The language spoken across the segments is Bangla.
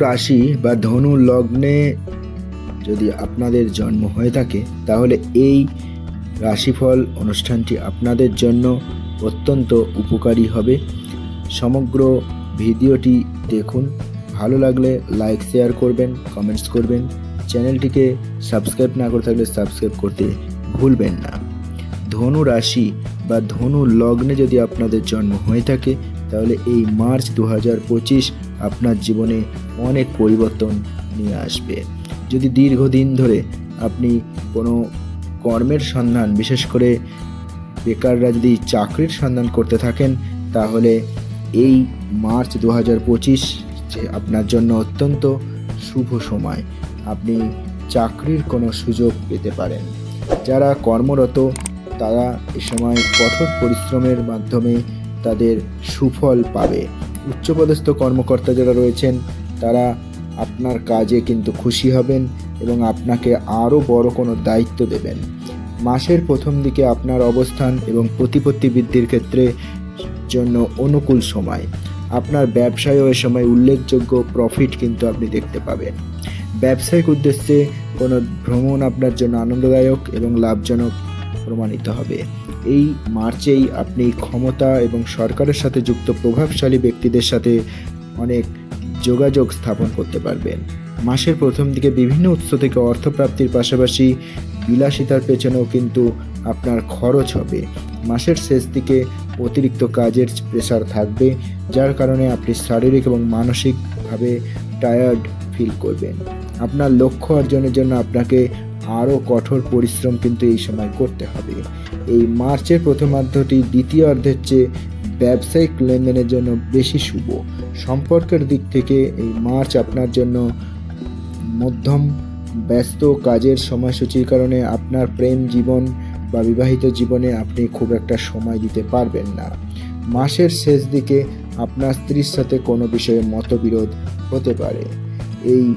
রাশি বা ধনু লগ্নে যদি আপনাদের জন্ম হয়ে থাকে, তাহলে এই রাশিফল অনুষ্ঠানটি আপনাদের জন্য অত্যন্ত উপকারী হবে। সমগ্র ভিডিওটি দেখুন। ভালো লাগলে লাইক, শেয়ার করবেন, কমেন্টস করবেন। চ্যানেলটিকে সাবস্ক্রাইব না করে থাকলে সাবস্ক্রাইব করতে ভুলবেন না। ধনু রাশি বা ধনু লগ্নে যদি আপনাদের জন্ম হয়ে থাকে তাহলে এই মার্চ দু হাজার পঁচিশ আপনার জীবনে অনেক পরিবর্তন নিয়ে আসবে। যদি দীর্ঘদিন ধরে আপনি কোনো কর্মের সন্ধান, বিশেষ করে বেকাররা যদি চাকরির সন্ধান করতে থাকেন, তাহলে এই মার্চ দু হাজার পঁচিশ যে আপনার জন্য অত্যন্ত শুভ সময়। আপনি চাকরির কোনো সুযোগ পেতে পারেন। যারা কর্মরত, তারা এ সময় কঠোর পরিশ্রমের মাধ্যমে তাদের সুফল পাবে। উচ্চপদস্থ কর্মকর্তা যারা রয়েছেন, তারা আপনার কাজে কিন্তু খুশি হবেন এবং আপনাকে আরও বড় কোনো দায়িত্ব দেবেন। মাসের প্রথম দিকে আপনার অবস্থান এবং প্রতিপত্তি বৃদ্ধির ক্ষেত্রে জন্য অনুকূল সময়। আপনার ব্যবসায়ও এ সময় উল্লেখযোগ্য প্রফিট কিন্তু আপনি দেখতে পাবেন। ব্যবসায়িক উদ্দেশ্যে কোনো ভ্রমণ আপনার জন্য আনন্দদায়ক এবং লাভজনক প্রমাণিত হবে। এই মার্চেই আপনি ক্ষমতা এবং সরকারের সাথে যুক্ত প্রভাবশালী ব্যক্তিদের সাথে অনেক যোগাযোগ স্থাপন করতে পারবেন। মাসের প্রথম দিকে বিভিন্ন উৎস থেকে অর্থপ্রাপ্তির পাশাপাশি বিলাসিতার পেছনেও কিন্তু আপনার খরচ হবে। মাসের শেষ দিকে অতিরিক্ত কাজের প্রেশার থাকবে, যার কারণে আপনি শারীরিক এবং মানসিকভাবে টায়ার্ড ফিল করবেন। আপনার লক্ষ্য অর্জনের জন্য আপনাকে আরও কঠোর পরিশ্রম কিন্তু এই সময় করতে হবে। এই মার্চের প্রথমার্ধটি দ্বিতীয় অর্ধের চেয়ে ব্যবসায়িক লেনদেনের জন্য বেশি শুভ। সম্পর্কের দিক থেকে এই মার্চ আপনার জন্য মধ্যম ব্যস্ত কাজের সময়সূচির কারণে আপনার প্রেম জীবন বা বিবাহিত জীবনে আপনি খুব একটা সময় দিতে পারবেন না। মাসের শেষ দিকে আপনার স্ত্রীর সাথে কোনো বিষয়ে মতবিরোধ হতে পারে। এই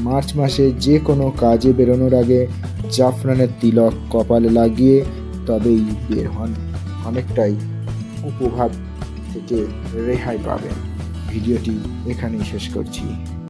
মার্চ মাসে যে কোনো কাজে বেরোনোর আগে জাফরানের তিলক কপালে লাগিয়ে তবেই বের হন। অনেকটাই উপভাব থেকে রেহাই পাবেন। ভিডিওটি এখানেই শেষ করছি।